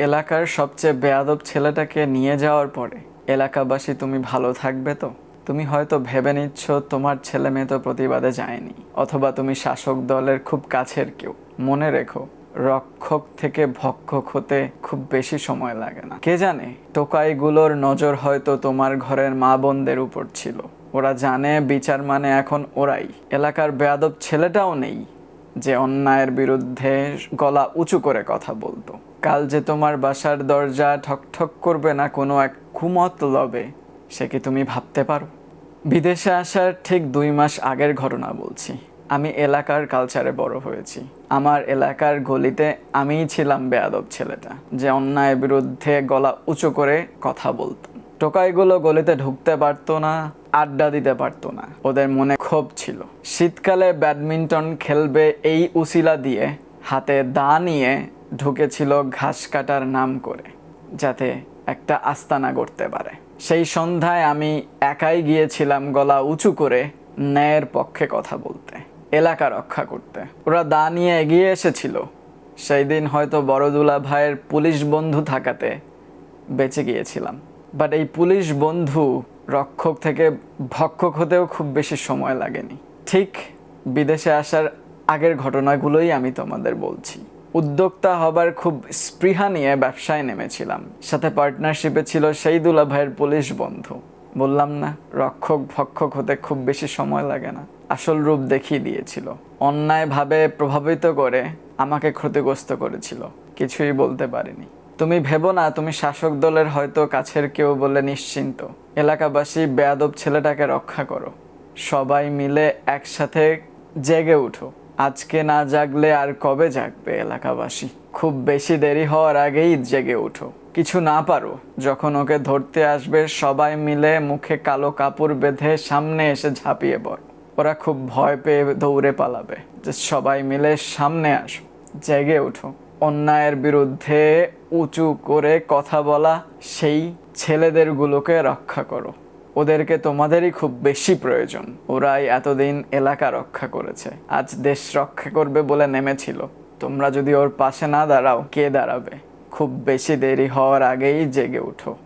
এলাকার সবচেয়ে বেয়াদব ছেলেটাকে নিয়ে যাওয়ার পরে, এলাকাবাসী, তুমি ভালো থাকবে তো? তুমি হয়তো ভেবে নিচ্ছ তোমার ছেলে মেয়ে তো প্রতিবাদে যায়নি, অথবা তুমি শাসক দলের খুব কাছের কেউ। মনে রেখো, রক্ষক থেকে ভক্ষক হতে খুব বেশি সময় লাগে না। কে জানে, টোকাইগুলোর নজর হয়তো তোমার ঘরের মা বোনদের উপর ছিল। ওরা জানে বিচার মানে এখন ওরাই। এলাকার বেয়াদব ছেলেটাও নেই যে অন্যায়ের বিরুদ্ধে গলা উঁচু করে কথা বলতো। কাল যে তোমার বাসার দরজা ঠকঠক করবে না কোনো এক কুমত লবে, সে কি তুমি ভাবতে পারো? বিদেশে আসার ঠিক দুই মাস আগের ঘটনা বলছি। আমি এলাকার কালচারে বড় হয়েছি। আমার এলাকার গলিতে আমিই ছিলাম বেয়াদব ছেলেটা, যে অন্যায়ের বিরুদ্ধে গলা উঁচু করে কথা বলতো। টোকাইগুলো গলিতে ঢুকতে পারতো না, আড্ডা দিতে পারতো না। ওদের মনে ক্ষোভ ছিল। শীতকালে ব্যাডমিন্টন খেলবে এই উসিলা দিয়ে হাতে দা নিয়ে ঢুকেছিল ঘাস কাটার নাম করে, যাতে একটা আস্তানা করতে পারে। সেই সন্ধ্যায় আমি একাই গিয়েছিলাম গলা উঁচু করে ন্যায়ের পক্ষে কথা বলতে, এলাকা রক্ষা করতে। ওরা দা নিয়ে এগিয়ে এসেছিল। সেই দিন হয়তো বড়দুলা ভাইয়ের পুলিশ বন্ধু থাকাতে বেঁচে গিয়েছিলাম। বাট এই পুলিশ বন্ধু রক্ষক থেকে ভক্ষক হতেও খুব বেশি সময় লাগেনি। ঠিক বিদেশে আসার আগের ঘটনাগুলোই আমি তোমাদের বলছি। উদ্যোক্তা হবার খুব স্পৃহা নিয়ে ব্যবসায় নেমেছিলাম। সাথে পার্টনারশিপে ছিল সেই দুলা ভাইয়ের পুলিশ বন্ধু। বললাম, না, রক্ষক ভক্ষক হতে খুব বেশি সময় লাগে না। আসল রূপ দেখিয়ে দিয়েছিল। অন্যায়ভাবে প্রভাবিত করে আমাকে ক্ষতিগ্রস্ত করেছিল। কিছুই বলতে পারিনি। তুমি ভেবো না, তুমি শাসক দলের হয়তো কাছের কেউ বলে নিশ্চিন্ত। এলাকাবাসী বেয়াদব ছেলেটাকে রক্ষা করো। সবাই মিলে একসাথে জেগে উঠো। আজকে না জাগলে আর কবে জাগবে এলাকাবাসী? খুব বেশি দেরি হওয়ার আগেই জেগে উঠো কিছু না পারো, যখন ওকে ধরতে আসবে, সবাই মিলে মুখে কালো কাপড় বেঁধে সামনে এসে ঝাঁপিয়ে পড়ো। ওরা খুব ভয় পেয়ে দৌড়ে পালাবে। যে সবাই মিলে সামনে আসো, জেগে ওঠো। অন্যায়ের বিরুদ্ধে উঁচু করে কথা বলা, সেই ছেলেদেরগুলোকে রক্ষা করো। ওদেরকে তোমাদেরই খুব বেশি প্রয়োজন। ওরাই এতদিন এলাকা রক্ষা করেছে। আজ দেশ রক্ষা করবে বলে নেমেছিল। তোমরা যদি ওর পাশে না দাঁড়াও, কে দাঁড়াবে? খুব বেশি দেরি হওয়ার আগেই জেগে উঠো।